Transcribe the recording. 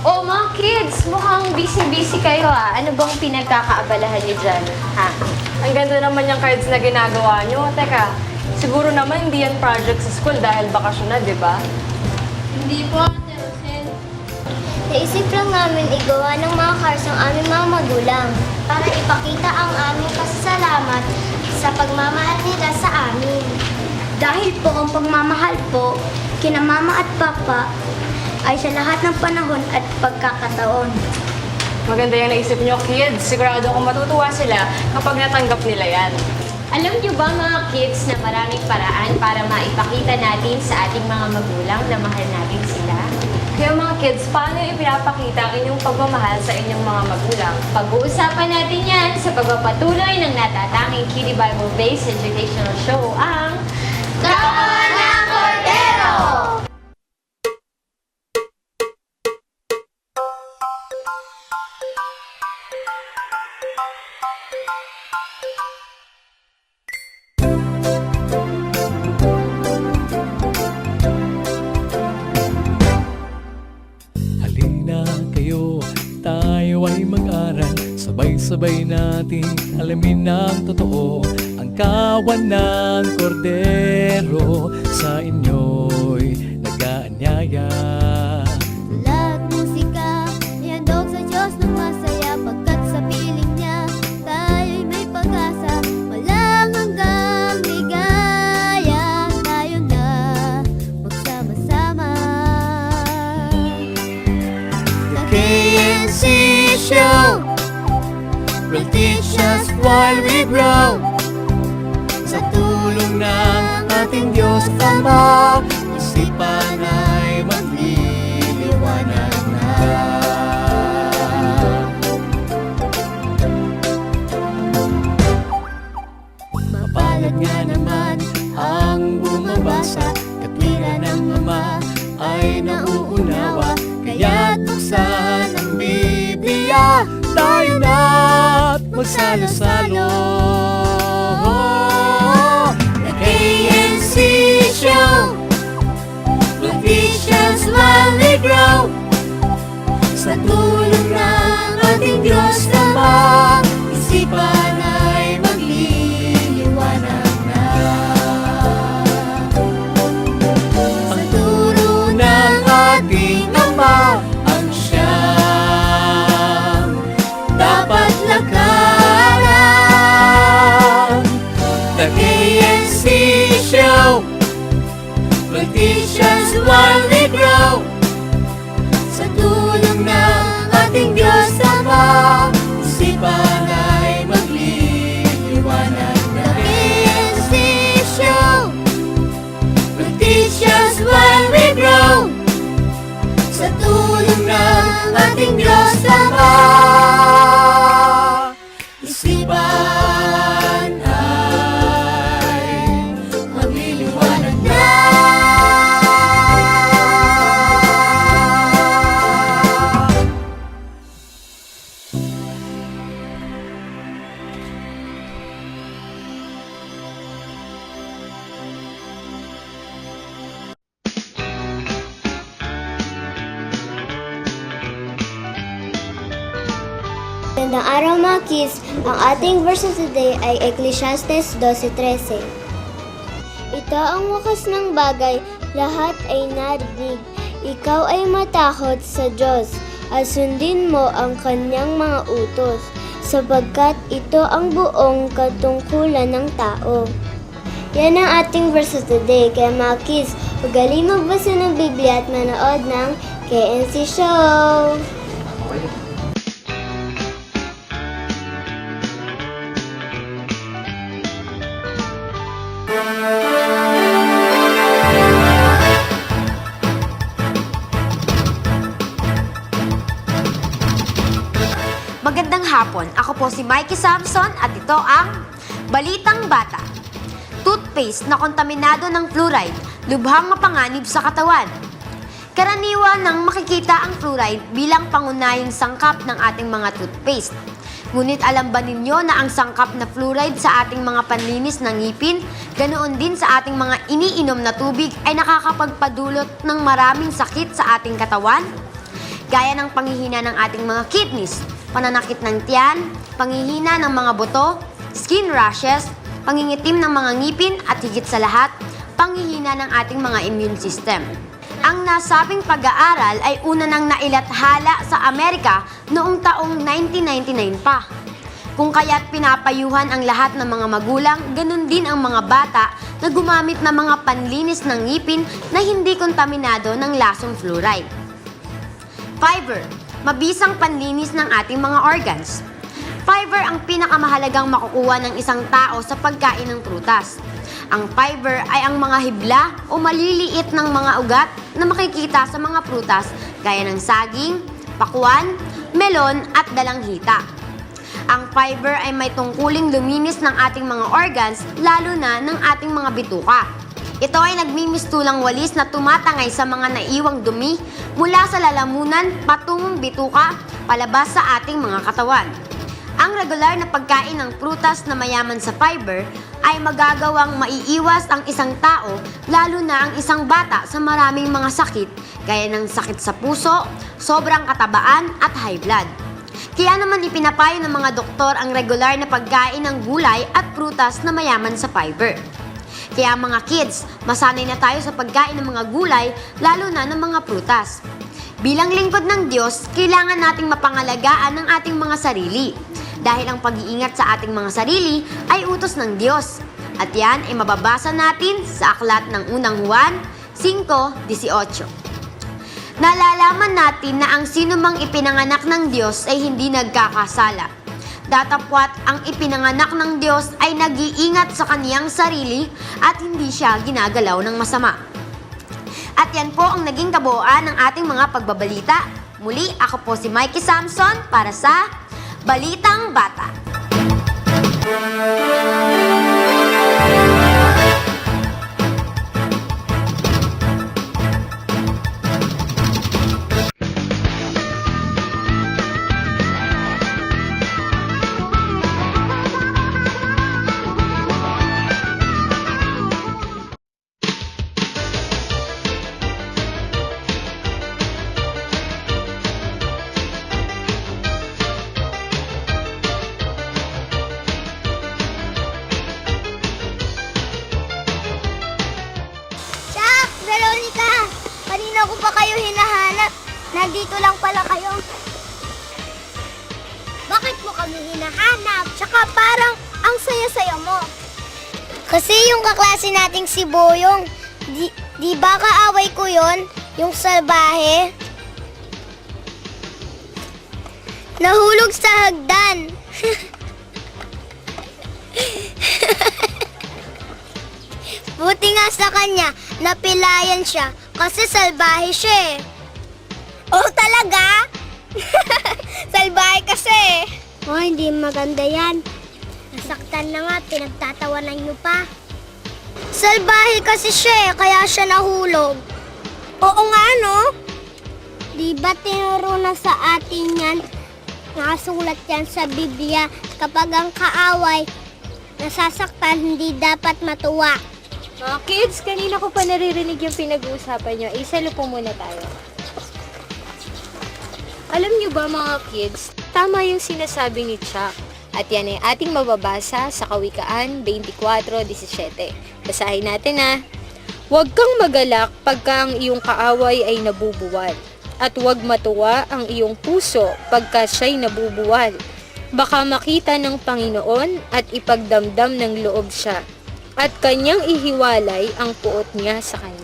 Oh, mga kids, mukhang busy-busy kayo ah. Ano bang pinagkakaabalahan niyo dyan? Ha? Ang ganda naman yung cards na ginagawa nyo. Teka, siguro naman hindi yan project sa school dahil bakasyon na, di ba? Hindi po, Ate Rosel. Naisip lang namin igawa ng mga cars ang aming mga magulang para ipakita ang aming pasasalamat sa pagmamahal nila sa amin. Dahil po ang pagmamahal po, kina mama at papa, ay sa lahat ng panahon at pagkakataon. Maganda yung naisip nyo, kids. Sigurado akong matutuwa sila kapag natanggap nila yan. Alam niyo ba mga kids na maraming paraan para maipakita natin sa ating mga magulang na mahal natin sila? Kaya mga kids, paano ipinapakita ang inyong pagmamahal sa inyong mga magulang? Pag-uusapan natin yan sa pagpapatuloy ng natatanging Kiddie Bible-based educational show ang Kawan Sabay-sabay nating alamin ang totoo. Ang kawan ng kordero Sa will teach us while we grow. Sa tulong ng ating Diyos Ama Isipan ay magsalo-salo The KNC Show. Us while we grow. Sa tulong ng ating Diyos Ama Isipan ay magliliwanag The KNC Show. Us while we grow. Sa tulong ng ating Diyos Ama Magandang araw mga kids! Ang ating verse today ay Ecclesiastes 12.13 Ito ang wakas ng bagay, lahat ay narinig. Ikaw ay matakot sa Diyos at sundin mo ang kanyang mga utos sapagkat ito ang buong katungkulan ng tao. Yan ang ating verse today. Kaya mga kids, magaling magbasa ng Biblia at manood ng KNC Show! Hapon. Ako po si Mikey Samson at ito ang Balitang Bata. Toothpaste na kontaminado ng fluoride, lubhang mapanganib sa katawan. Karaniwan nang makikita ang fluoride bilang pangunahing sangkap ng ating mga toothpaste. Ngunit alam ba ninyo na ang sangkap na fluoride sa ating mga panlinis ng ngipin, ganoon din sa ating mga iniinom na tubig ay nakakapagpadulot ng maraming sakit sa ating katawan? gaya ng panghihina ng ating mga kidneys, pananakit ng tiyan, panghihina ng mga buto, skin rashes, pangingitim ng mga ngipin at higit sa lahat, panghihina ng ating mga immune system. Ang nasabing pag-aaral ay una nang nailathala sa Amerika noong taong 1999 pa. Kung kaya't pinapayuhan ang lahat ng mga magulang, ganun din ang mga bata na gumamit ng mga panlinis ng ngipin na hindi kontaminado ng lasong fluoride. Fiber, mabisang panlinis ng ating mga organs. Fiber ang pinakamahalagang makukuha ng isang tao sa pagkain ng prutas. Ang fiber ay ang mga hibla o maliliit ng mga ugat na makikita sa mga prutas gaya ng saging, pakwan, melon at dalanghita. Ang fiber ay may tungkuling luminis ng ating mga organs, lalo na ng ating mga bituka. Ito ay nagmimistulang walis na tumatangay sa mga naiwang dumi mula sa lalamunan patungong bituka palabas sa ating mga katawan. Ang regular na pagkain ng prutas na mayaman sa fiber ay magagawang maiiwas ang isang tao, lalo na ang isang bata sa maraming mga sakit gaya ng sakit sa puso, sobrang katabaan at high blood. Kaya naman ipinapayo ng mga doktor ang regular na pagkain ng gulay at prutas na mayaman sa fiber. Kaya mga kids, masanay na tayo sa pagkain ng mga gulay, lalo na ng mga prutas. Bilang lingkod ng Diyos, kailangan nating mapangalagaan ang ating mga sarili. Dahil ang pag-iingat sa ating mga sarili ay utos ng Diyos. At yan ay mababasa natin sa aklat ng unang Juan 5.18. Nalalaman natin na ang sinumang ipinanganak ng Diyos ay hindi nagkakasala. Datapwat ang ipinanganak ng Diyos ay nag-iingat sa kaniyang sarili at hindi siya ginagalaw ng masama. At yan po ang naging kabuuan ng ating mga pagbabalita. Muli, ako po si Mikey Samson para sa Balitang Bata. Chuck! Kami hinahanap? Tsaka parang ang saya-saya mo. Kasi yung kaklase nating si Boyong, di, di ba kaaway ko yon Yung salbahe? Nahulog sa hagdan. Buti nga sa kanya, napilayan siya kasi salbahe siya eh. Oh, talaga? salbahe kasi. Oh, hindi maganda yan. Nasaktan na nga, pinagtatawanan niyo pa. Salbahe kasi siya eh, kaya siya nahulog. Oo nga, no? Di ba tinuro na sa atin yan? Nakasulat yan sa Biblia, kapag ang kaaway nasasaktan, hindi dapat matuwa. Mga kids, kanina ko pa naririnig yung pinag-uusapan nyo. Isalo po muna tayo. Alam nyo ba mga kids, tama yung sinasabi ni Chuck. At yan ay ating mababasa sa Kawikaan 24.17. Basahin natin ha. Huwag kang magalak pagka ang iyong kaaway ay nabubuwal. At huwag matuwa ang iyong puso pagka siya'y nabubuwal. Baka makita ng Panginoon at ipagdamdam ng loob siya at kanyang ihiwalay ang puot niya sa kanya.